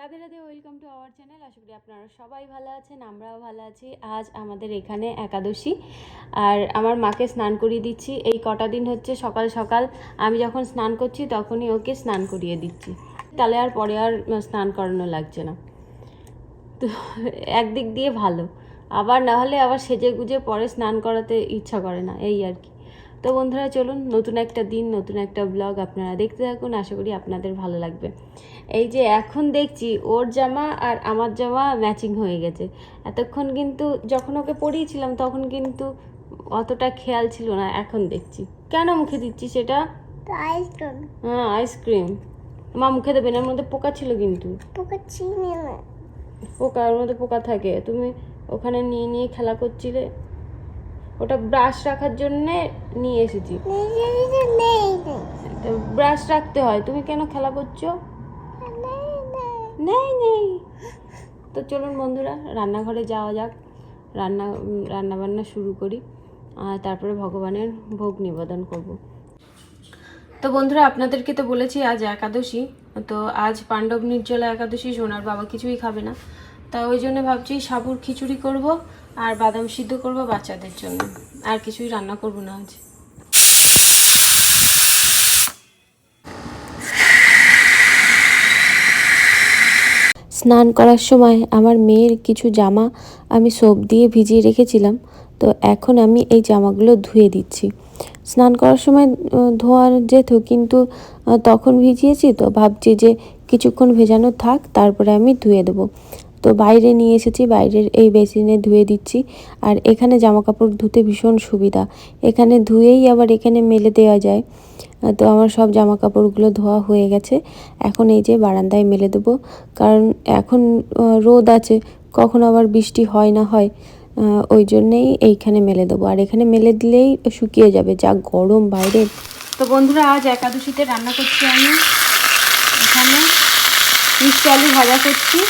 Radhe Radhe welcome to our channel আশা করি আপনারা সবাই ভালো আছেন, আমরাও ভালো আছি। আজ আমাদের এখানে একাদশী। আর আমার মাকে স্নান করিয়ে দিচ্ছি। এই কটা দিন হচ্ছে সকাল সকাল। আমি যখন স্নান করছি, তখনই ওকে স্নান করিয়ে দিচ্ছি। তাহলে আর পরে আর স্নান করানো লাগছে না। তো একদিক দিয়ে ভালো। আবার না হলে আবার সেজে গুজে পরে স্নান করাতে ইচ্ছা করে না, এই আর কি। তো বন্ধুরা চলুন নতুন একটা দিন নতুন একটা ব্লগ আপনারা দেখতে থাকুন। আশা করি আপনাদের ভালো লাগবে। এই যে এখন দেখছি ওর জামা আর আমার জামা ম্যাচিং হয়ে গেছে। এতক্ষণ কিন্তু যখন ওকে পরিয়েছিলাম তখন কিন্তু অতটা খেয়াল ছিল না। এখন দেখছি। কেন মুখে দিচ্ছি সেটা আইসক্রিম হ্যাঁ আইসক্রিম মা মুখে দেবেন এর মধ্যে পোকা ছিল কিন্তু। পোকা না। পোকা ওর মধ্যে পোকা থাকে। তুমি ওখানে নিয়ে নিয়ে খেলা করছিলে। ওটা ব্রাশ রাখার জন্যে নিয়ে এসেছি। ব্রাশ রাখতে হয়। তুমি কেন খেলা করছ? নেই নেই। তো চলুন বন্ধুরা রান্নাঘরে যাওয়া যাক। রান্না উম, রান্না বান্না শুরু করি। আর তারপরে ভগবানের ভোগ নিবেদন করব। তো বন্ধুরা আপনাদেরকে তো বলেছি আজ একাদশী। তো আজ পাণ্ডব নির্জলা একাদশী সোনার বাবা কিছুই খাবে না। তা ওই জন্য ভাবছি সাবুর খিচুড়ি করব। আর বাদাম সিদ্ধ করব বাচ্চাদের জন্য। আর কিছুই রান্না করব না আজ। স্নান করার সময় আমার মেয়ের কিছু জামা আমি সোপ দিয়ে ভিজিয়ে রেখেছিলাম, তো এখন আমি এই জামাগুলো ধুয়ে দিচ্ছি। স্নান করার সময় ধোয়ার যেত, কিন্তু তখন ভিজিয়েছি, তো ভাবছি যে কিছুক্ষণ ভেজানো থাক, তারপরে আমি ধুয়ে দেবো। তো বাইরে নিয়ে এসেছি, বাইরের এই বেসিনে ধুয়ে দিচ্ছি। আর এখানে জামা কাপড় ধুতে ভীষণ সুবিধা। এখানে ধুয়েই আবার এখানে মেলে দেওয়া যায়। তো আমার সব জামা কাপড়গুলো ধোয়া হয়ে গেছে। এখন এই যে বারান্দায় মেলে দেবো। কারণ এখন রোদ আছে, কখন আবার বৃষ্টি হয় না হয় ওই জন্যেই এইখানে মেলে দেবো। আর এখানে মেলে দিলেই শুকিয়ে যাবে, যা গরম বাইরে। তো বন্ধুরা, আজ একাদশীতে রান্না করছি আমি। এখানে মিষ্টি আলু ভাজা করছি।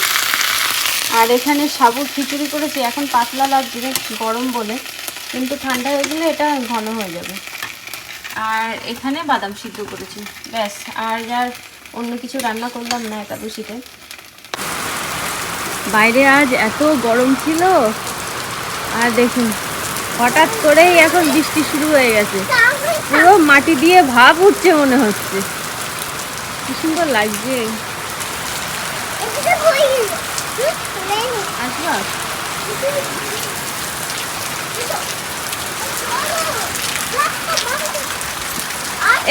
আর এখানে সাবুর খিচুড়ি করেছি। এখন পাতলা লাগছে গরম বলে। কিন্তু ঠান্ডা হয়ে গেলে এটা ঘন হয়ে যাবে। আর এখানে বাদাম সিদ্ধ করেছি। ব্যাস, আর আর অন্য কিছু রান্না করলাম না একাদশীতে। বাইরে আজ এত গরম ছিল। আর দেখুন, হঠাৎ করেই এখন বৃষ্টি শুরু হয়ে গেছে। পুরো মাটি দিয়ে ভাব উঠছে মনে হচ্ছে। কি সুন্দর লাগছে। নেই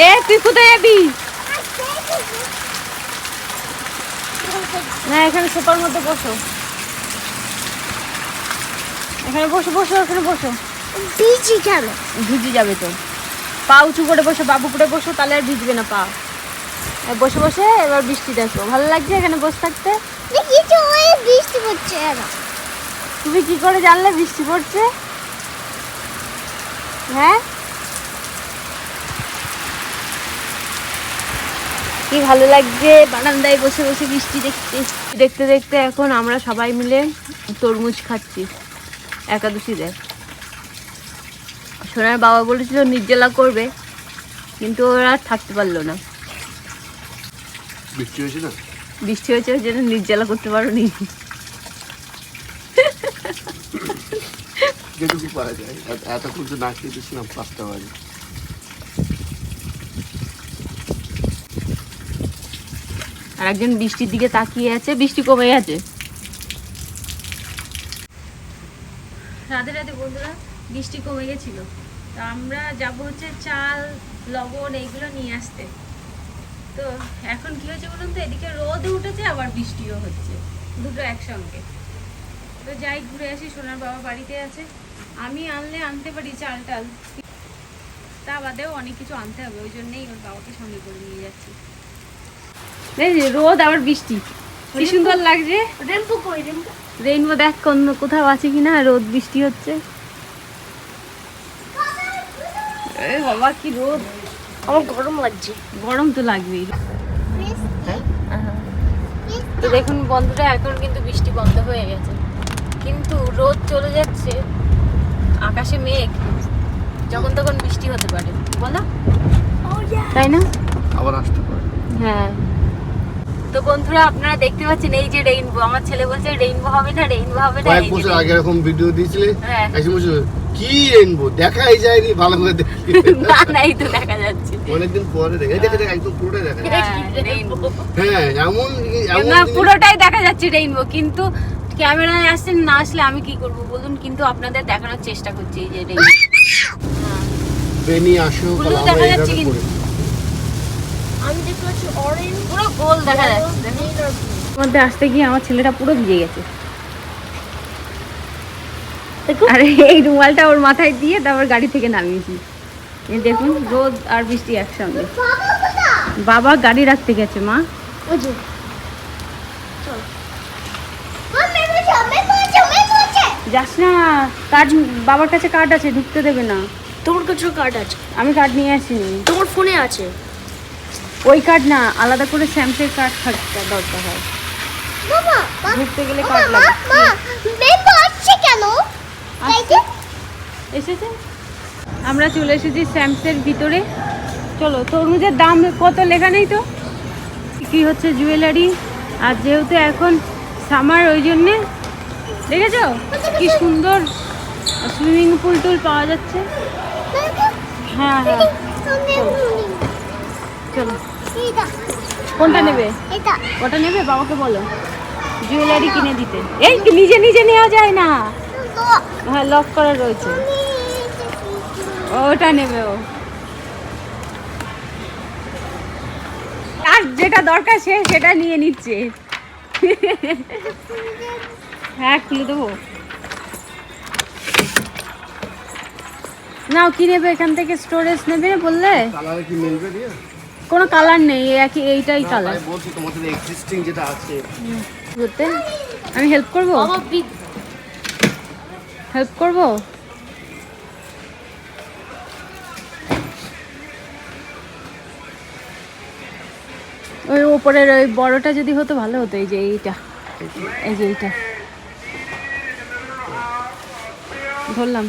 এ তুই কোথায় যাবি? না এখানে সোফার মধ্যে বসো। এখানে বসো বসো এখানে বসো। বিজি কেন ভিজে যাবে তো। পা উঁচু করে বসো বাবু করে বসো তাহলে আর ভিজবে না পা। বসে বসে এবার বৃষ্টি দেখো। ভালো লাগছে এখানে বসে থাকতে? কিছু ওই বৃষ্টি পড়ছে তুমি কি করে জানলে বৃষ্টি পড়ছে? হ্যাঁ? কি ভালো লাগছে? বারান্দায় বসে বসে বৃষ্টি দেখতে। দেখতে দেখতে এখন আমরা সবাই মিলে তরমুজ খাচ্ছি একাদশী দেয় সোনার বাবা বলেছিল নির্জলা করবে কিন্তু ওরা আর থাকতে পারল না। বৃষ্টি হয়েছে না? বৃষ্টি হয়েছে ওই জন্য নির্জলা করতে পারো নি যেটুকু পারা যায়। এত- এতক্ষণ তো না খেয়ে দিয়েছিলাম পাঁচটা বাজে। আর একজন বৃষ্টির দিকে তাকিয়ে আছে বৃষ্টি কমে গেছে। রাধে রাধে বন্ধুরা বৃষ্টি কমে গেছিল। তো আমরা যাব হচ্ছে চাল লবণ এইগুলো নিয়ে আসতে। তো এখন কি হয়েছে বলুন তো? এদিকে রোদ উঠেছে আবার বৃষ্টিও হচ্ছে। দুটো একসঙ্গে। তো যাই ঘুরে আসি সোনার বাবা বাড়িতে আছে। আমি আনলে আনতে পারি চাল টাল। তা বাদেও অনেক কিছু আনতে হবে ওই জন্যই ওর বাবাকে সঙ্গে করে নিয়ে যাচ্ছি। রোদ আবার বৃষ্টি। কি সুন্দর লাগছে। রেইনবো দেখ অন্য কোথাও আছে কিনা রোদ বৃষ্টি হচ্ছে। বাবা কি রোদ। আমার গরম লাগছে। গরম তো লাগবেই। তো দেখুন বন্ধুরা এখন কিন্তু বৃষ্টি বন্ধ হয়ে গেছে। কিন্তু রোদ চলে যাচ্ছে আকাশে মেঘ যখন তখন বৃষ্টি হতে পারে। বলো। তাই না? আবার আসতে পারে। হ্যাঁ। তো বন্ধুরা আপনারা দেখতে পাচ্ছেন এই যে রেইনবো আমার ছেলে বলছে রেইনবো হবে না রেইনবো হবে না কয়েক বছর আগে এরকম ভিডিও দিয়েছিলে? হ্যাঁ। বছর। কি রেনবো দেখাই যায়নি ভালো করে না না এই তো দেখা যাচ্ছে। অনেকদিন পরে দেখে এই দেখে দেখে একদম পুরোটাই দেখা যায়। হ্যাঁ, হ্যাঁ এমন না পুরোটাই দেখা যাচ্ছে রেইনবো কিন্তু ক্যামেরায় আসছেন না আসলে আমি কি করব বলুন? কিন্তু আপনাদের দেখানোর চেষ্টা করছি এই যে রেইনবো বেনি আসো দেখা যাচ্ছে কিন্তু। আমি দেখতে পাচ্ছি অরেঞ্জ পুরো গোল দেখা যাচ্ছে। মধ্যে আসতে গিয়ে আমার ছেলেটা পুরো ভিজে গেছে। আর এই রুমালটা ওর মাথায় দিয়ে তারপর গাড়ি থেকে নামিয়েছি। দেখুন রোদ আর বৃষ্টি একসঙ্গে। বাবা গাড়ি রাখতে গেছে মা। যাস না কার্ড বাবার কাছে কার্ড আছে ঢুকতে দেবে না। তোমার কাছে কার্ড আছে? আমি কার্ড নিয়ে আসিনি। তোমার ফোনে আছে? ওই কার্ড না আলাদা করে স্যামসের কার্ড থাকতে দরকার হয়। ঢুকতে গেলে কার্ড লাগে কেন? এসেছে আমরা চলে এসেছি স্যামসের ভিতরে। চলো তরমুজের দাম কত? লেখা নেই তো? কি হচ্ছে জুয়েলারি। আর যেহেতু এখন সামার ওই জন্যে দেখেছ? কি সুন্দর সুইমিং পুল টুল পাওয়া যাচ্ছে। হ্যাঁ হ্যাঁ। চলো। কোনটা নেবে? ওটা নেবে? বাবাকে বলো। জুয়েলারি কিনে দিতে। এই নিজে নিজে নেওয়া যায় না। হ্যাঁ লক করা রয়েছে। ওটা নেবে ও। আর যেটা দরকার সে সেটা নিয়ে নিচ্ছে। হ্যাঁ খুলে দেবো। নাও কি নেবে? এখান থেকে স্টোরেজ নেবে বললে? কোনো কালার নেই এই একই এইটাই কালার বলছি তোমাদের এক্সিস্টিং যেটা আছে। আমি হেল্প করব? হেল্প করব? ওই ওপরের ওই বড়টা যদি হতো, ভালো হতো। এই যে এইটা। এই যে এইটা। ধরলাম।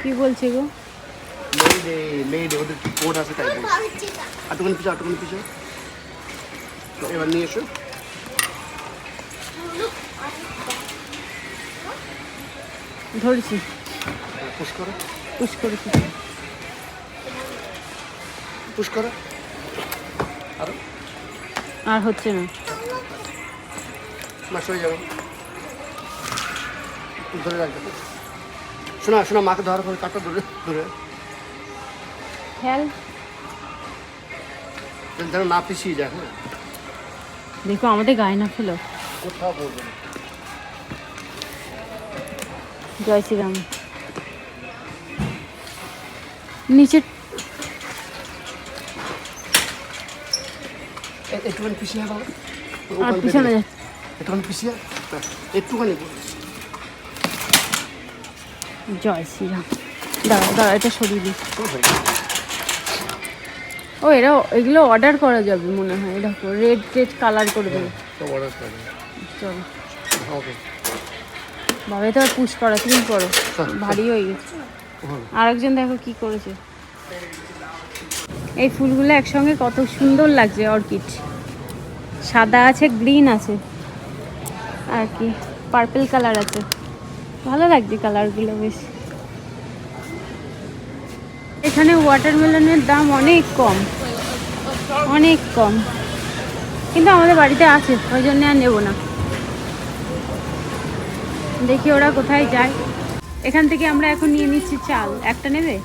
কি বলছে গো? কোড আছে তাই বলছি। পিছু পিছু এবার নিয়ে এসো। ধরেছি। পুশ করো। পুশ করেছি। পুশ করো। আরও। আর হচ্ছে না। মা সরে যাব। ধরে রাখবে। শোনা শোনা মাকে ধরার পরে কাটটা ধরে ধরে। খেয়াল। যেন না পিছিয়ে যায় হ্যাঁ। দেখো আমাদের গায়ে না ফেলো কোথাও বলবে না। জয় শ্রীরাম। নিচে একটুখানি পিছিয়ে বাবা আর পিছনে একটুখানি পিছিয়ে। একটুখানি জয় শ্রীরাম। দাঁড়া দাঁড়া এটা সরিয়ে গেছে। ও এরা এগুলো অর্ডার করা যাবে মনে হয়। দেখো রেড রেড কালার দেবে করে চলো। ওকে। বাবা তো আর পুশ করা তুমি করো। ভারী হয়ে গেছে। আরেকজন দেখো কি করেছে। এই ফুলগুলো একসঙ্গে কত সুন্দর লাগছে অর্কিড। সাদা আছে গ্রিন আছে। আর কি পার্পল কালার আছে। ভালো লাগছে কালারগুলো বেশ। এখানে ওয়াটারমেলনের দাম অনেক কম। অনেক কম। কিন্তু আমাদের বাড়িতে আছে ওই জন্য আর নেব না। দেখি ওরা কোথায় যায়। এখান থেকে আমরা এখন নিয়ে নিচ্ছি চাল। একটা নেবে?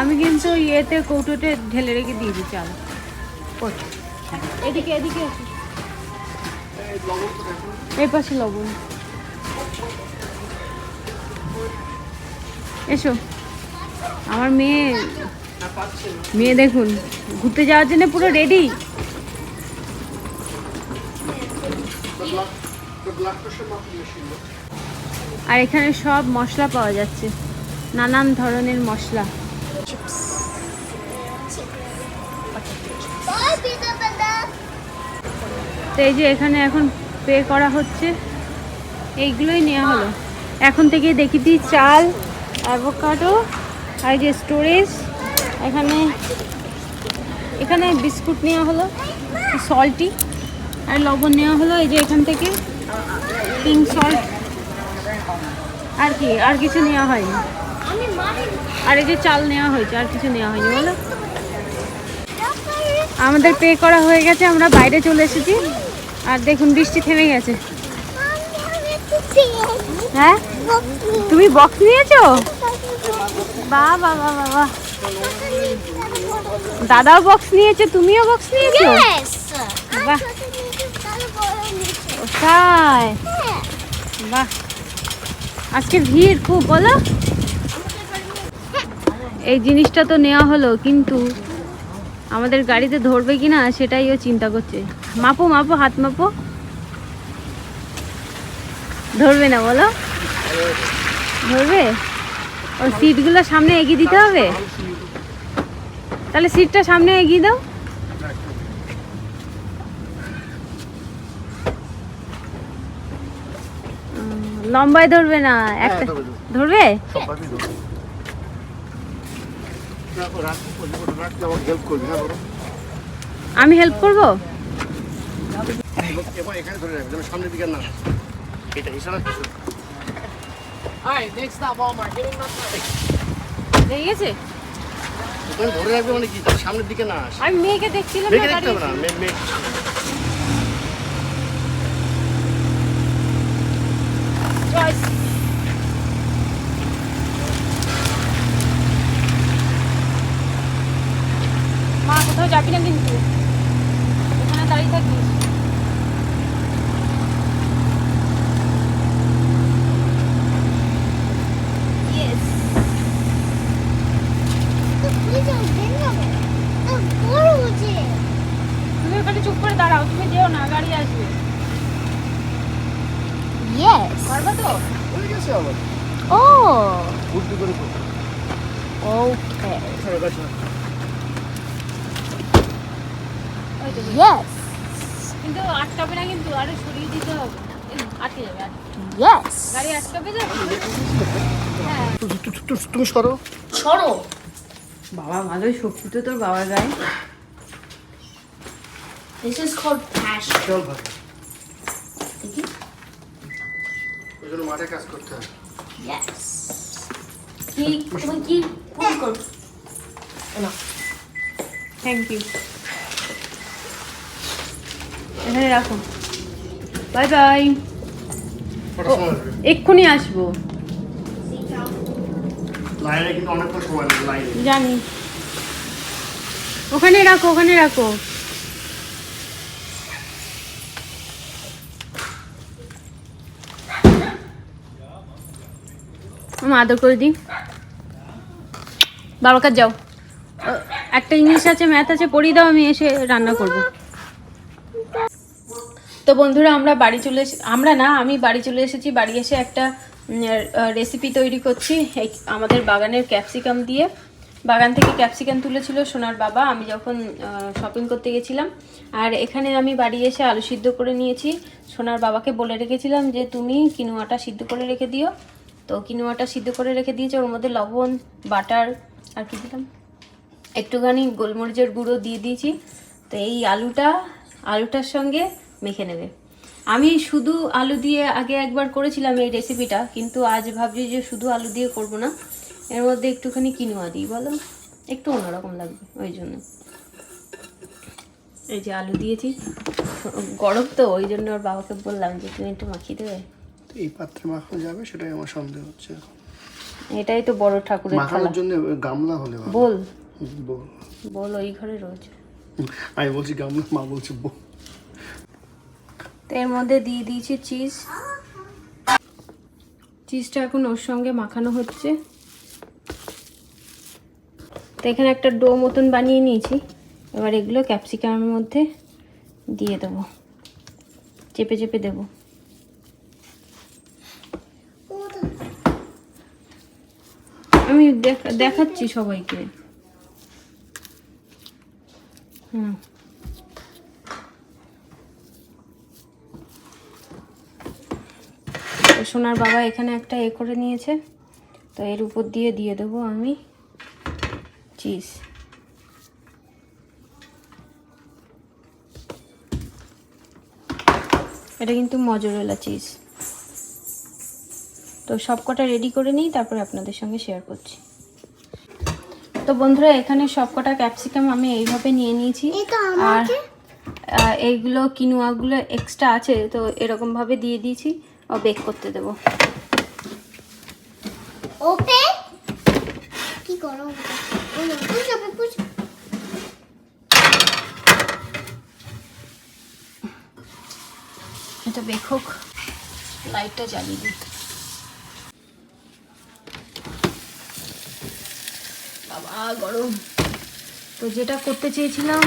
আমি কিন্তু ইয়েতে কৌটোতে ঢেলে রেখে দিয়েছি চাল। এদিকে এদিকে। এই পাশে লবণ। এসো। আমার মেয়ে মেয়ে দেখুন। ঘুরতে যাওয়ার জন্য পুরো রেডি আর এখানে সব মশলা পাওয়া যাচ্ছে। নানান ধরনের মশলা। তো এই যে এখানে এখন পে করা হচ্ছে। এইগুলোই নেওয়া হলো। এখন থেকে দেখি দিই চাল, অ্যাভোকাডো, আর যে স্টোরেজ। এখানে এখানে বিস্কুট নেওয়া হলো। সল্টি। আর লবণ নেওয়া হলো এই যে এখান থেকে। পিঙ্ক সল্ট আর কি আর কিছু নেওয়া হয়নি। আর এই যে চাল নেওয়া হয়েছে আর কিছু নেওয়া হয়নি বলো। আমাদের পে করা হয়ে গেছে আমরা বাইরে চলে এসেছি। আর দেখুন বৃষ্টি থেমে গেছে। হ্যাঁ? তুমি বক্স নিয়েছো? বাহ বাহ বাহ দাদাও বক্স নিয়েছে তুমিও বক্স নিয়েছো. বাহ। তাই? বাহ। আজকে ভিড় খুব, বলো। এই জিনিসটা তো নেওয়া হলো, কিন্তু আমাদের গাড়িতে ধরবে কিনা সেটাই ও চিন্তা করছে। মাপো মাপো, হাত মাপো। ধরবে না, বলো। ধরবে? ও সিটগুলো সামনে এগিয়ে দিতে হবে? তাহলে সিটটা সামনে এগিয়ে দাও। লম্বায় ধরবে না একটা ধরবে, হ্যাঁ আমি হেল্প করব? এখানে ধরে রাখবে সামনের দিকে না মানে কি? সামনের দিকে আমি মেয়েকে দেখছিলাম দেখতে হবে না। মেঘ মেঘ Choice. মা কোথাও যাবি না কিন্তু এখানে দাঁড়িয়ে থাকিস তুমি ওখানে চুপ করে দাঁড়াও তুমি যেও না গাড়ি আসবে। ইয়েস পারবা তো? হয়ে গেছে আবার। ও। উল্টো করে ওকে ছাড়ো গাছ না। ওই তো, ইয়েস কিন্তু আটকাবে না কিন্তু আরে সরিয়ে দিতে হবে। আটকে যাবে ইয়েস গাড়ি আটকাবে তো? হ্যাঁ। তুমি সরো। সরো। বাবা ভালোই শক্তি তো তোর বাবার গায়ে। This is called passion. চল ভাই ওই জন্য মাঠে কাজ করতে হয়। Yes. কি তুমি কি কোন কর না থ্যাংক ইউ এখানে রাখো। Bye bye. এক্ষুনি আসব। জানি। ওখানে রাখো ওখানে রাখো। আদর করে দিই। বাবার কাছে যাও। একটা ইংলিশ আছে ম্যাথ আছে পড়িয়ে দাও আমি এসে রান্না করব। তো বন্ধুরা, আমরা বাড়ি চলে এসে আমরা না, আমি বাড়ি চলে এসেছি। বাড়ি এসে একটা রেসিপি তৈরি করছি। এই আমাদের বাগানের ক্যাপসিকাম দিয়ে। বাগান থেকে ক্যাপসিকাম তুলেছিল সোনার বাবা। আমি যখন শপিং করতে গেছিলাম, আর এখানে আমি বাড়ি এসে আলু সিদ্ধ করে নিয়েছি। সোনার বাবাকে বলে রেখেছিলাম যে, তুমি কিনোয়াটা সিদ্ধ করে রেখে দিও। তো কিনোয়াটা সিদ্ধ করে রেখে দিয়েছে। ওর মধ্যে লবণ, বাটার, আর কি দিলাম? একটুখানি গোলমরিচের গুঁড়ো দিয়ে দিয়েছি। তো এই আলুটা, আলুটার সঙ্গে মেখে নেবে। আমি শুধু আলু দিয়ে আগে একবার করেছিলাম এই রেসিপিটা কিন্তু আজ ভাবছি যে শুধু আলু দিয়ে করব না। এর মধ্যে একটুখানি কিনোয়া দিই বলো? একটু অন্যরকম লাগবে ওই জন্য। এই যে আলু দিয়েছি। গরম তো ওই জন্য ওর বাবাকে বললাম যে তুমি একটু মাখিয়ে দেবে? এই পাত্রে মাখানো যাবে সেটাই আমার সন্দেহ হচ্ছে। এটাই তো বড় ঠাকুরের থালা মাখানোর জন্য গামলা হলে বল। বল। বল ওই ঘরে রয়েছে। আমি বলছি গামলা মা বলছে বল। তো এর মধ্যে দিয়ে দিয়েছি চিজ। চিজটা এখন ওর সঙ্গে মাখানো হচ্ছে। তো এখানে একটা ডো মতন বানিয়ে নিয়েছি। এবার এগুলো ক্যাপসিকামের মধ্যে দিয়ে দেবো। চেপে চেপে দেবো। আমি দেখ- দেখাচ্ছি সবাইকে। হুম। সোনার বাবা এখানে একটা এ করে নিয়েছে। তো এর উপর দিয়ে দিয়ে দেবো আমি চিজ। এটা কিন্তু মজরেলা চিজ। তো সবকটা রেডি করে নিই তারপরে আপনাদের সঙ্গে শেয়ার করছি। তো বন্ধুরা এখানে সবকটা ক্যাপসিকাম আমি এইভাবে নিয়ে নিয়েছি। আর এইগুলো কিনুয়াগুলো এক্সট্রা আছে তো এরকম ভাবে দিয়ে দিয়েছি। ও বেক করতে দেবো। ওপে? কি করো এটা। বেক হোক। লাইটটা জ্বালিয়ে দিই। বাবা গরম। তো যেটা করতে চেয়েছিলাম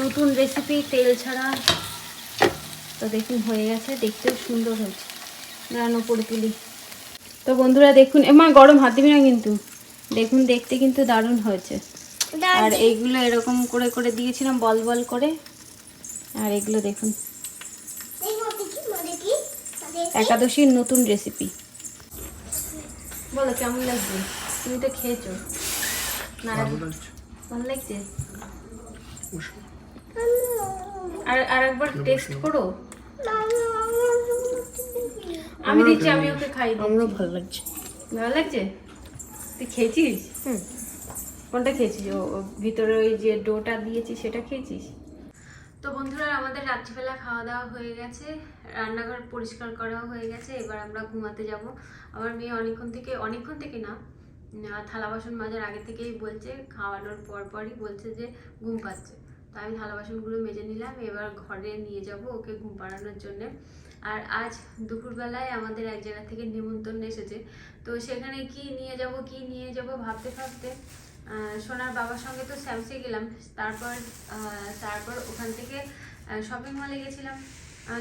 নতুন রেসিপি তেল ছাড়া। তো দেখুন হয়ে গেছে দেখতেও সুন্দর হয়েছে। রান ওপরে তুলি। তো বন্ধুরা দেখুন এমা গরম হাত দিবি না কিন্তু। দেখুন দেখতে কিন্তু দারুণ হয়েছে। আর এইগুলো এরকম করে করে দিয়েছিলাম বল বল করে। আর এগুলো দেখুন। একাদশীর নতুন রেসিপি বলো কেমন লাগছে? তুমি তো খেয়েছো। ভালো লাগছে। আর আর একবার টেস্ট করো। আমি দিচ্ছি আমি ওকে খাই আমারও ভালো লাগছে। ভালো লাগছে? তুই খেয়েছিস? হুম। কোনটা খেয়েছিস? ও ভিতরে ওই যে ডোটা দিয়েছি সেটা খেয়েছিস? তো বন্ধুরা আমাদের রাত্রিবেলা খাওয়া দাওয়া হয়ে গেছে রান্নাঘর পরিষ্কার করাও হয়ে গেছে এবার আমরা ঘুমাতে যাব। আমার মেয়ে অনেকক্ষণ থেকে অনেকক্ষণ থেকে না থালা বাসন মাজার আগে থেকেই বলছে খাওয়ানোর পর পরই বলছে যে ঘুম পাচ্ছে। তো আমি থালা বাসনগুলো মেজে নিলাম, এবার ঘরে নিয়ে যাব ওকে ঘুম পাড়ানোর জন্য। আর আজ দুপুরবেলায় আমাদের এক জায়গা থেকে নিমন্ত্রণ এসেছে। তো সেখানে কি নিয়ে যাব, কি নিয়ে যাব ভাবতে ভাবতে সোনার বাবার সঙ্গে তো স্যামসে গেলাম। তারপর তারপর ওখান থেকে শপিং মলে গেছিলাম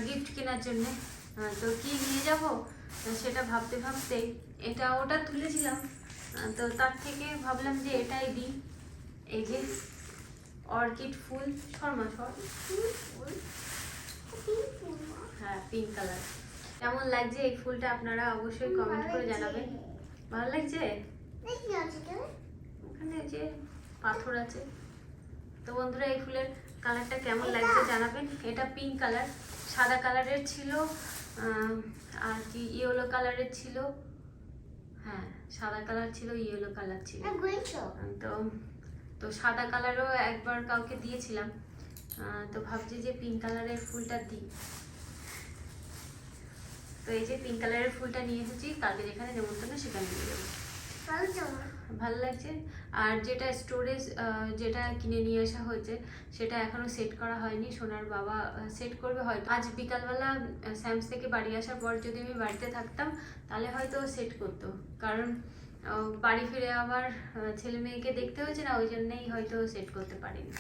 গিফট কেনার জন্য। তো কি নিয়ে যাব সেটা ভাবতে ভাবতে এটা ওটা তুলেছিলাম। তো তার থেকে ভাবলাম যে এটাই দিই। এই যে অর্কিড ফুল শর্মা ফুল হ্যাঁ পিঙ্ক কালার কেমন লাগছে এই ফুলটা আপনারা অবশ্যই কমেন্ট করে জানাবেন। ভালো লাগছে? ওখানে যে পাথর আছে। তো বন্ধুরা এই ফুলের কালারটা কেমন লাগছে জানাবেন। এটা পিঙ্ক কালার সাদা কালারের ছিল আর কি ইয়েলো কালারের ছিল। হ্যাঁ সাদা কালার ছিল ইয়েলো কালার ছিল। তো তো সাদা কালারও একবার কাউকে দিয়েছিলাম। তো ভাবছি যে পিঙ্ক কালারের ফুলটা দিই। তো এই যে পিঙ্ক কালারের ফুলটা নিয়ে এসেছি কালকে যেখানে নেমন্তন্ন সেখানে নিয়ে যাব। ভালো লাগছে? আর যেটা স্টোরেজ যেটা কিনে নিয়ে আসা হয়েছে সেটা এখনও সেট করা হয়নি। সোনার বাবা সেট করবে হয়তো। আজ বিকালবেলা স্যামস থেকে বাড়ি আসার পর যদি আমি বাড়িতে থাকতাম তাহলে হয়তো সেট করতো। কারণ বাড়ি ফিরে আবার ছেলে মেয়েকে দেখতে হয়েছে না, ওই জন্যেই হয়তো সেট করতে পারিনি।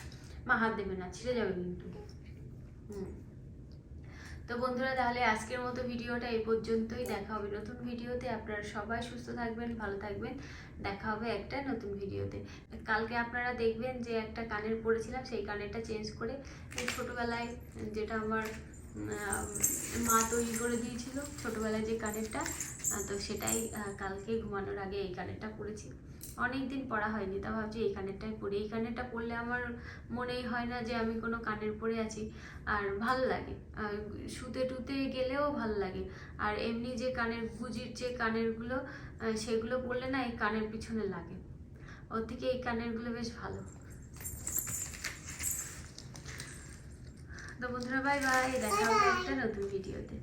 মা হাত দেবে না, ছিঁড়ে যাবে কিন্তু। হুম। তো বন্ধুরা, তাহলে আজকের মতো ভিডিওটা এই পর্যন্তই। দেখা হবে নতুন ভিডিওতে। আপনারা সবাই সুস্থ থাকবেন, ভালো থাকবেন। দেখা হবে একটা নতুন ভিডিওতে। কালকে আপনারা দেখবেন যে একটা কানের পরেছিলাম, সেই কানেরটা চেঞ্জ করে ছোটোবেলায় যেটা আমার মা তৈরি করে দিয়েছিল, ছোটোবেলায় যে কানেরটা তো সেটাই কালকে ঘুমানোর আগে এই কানেরটা পরেছি অনেক দিন পরা হয়নি, তা ভাবছি এই কানেরটাই পরি এই কানেরটা পরলে আমার মনেই হয় না যে আমি কোনো কানের পরে আছি। আর ভালো লাগে, আর শুতে টুতে গেলেও ভালো লাগে। আর এমনি যে কানের গুজির যে কানেরগুলো সেগুলো পরলে না এই কানের পিছনে লাগে। ওর থেকে এই কানেরগুলো বেশ ভালো। তো বন্ধুরা বাই বাই দেখা হবে একটা নতুন ভিডিওতে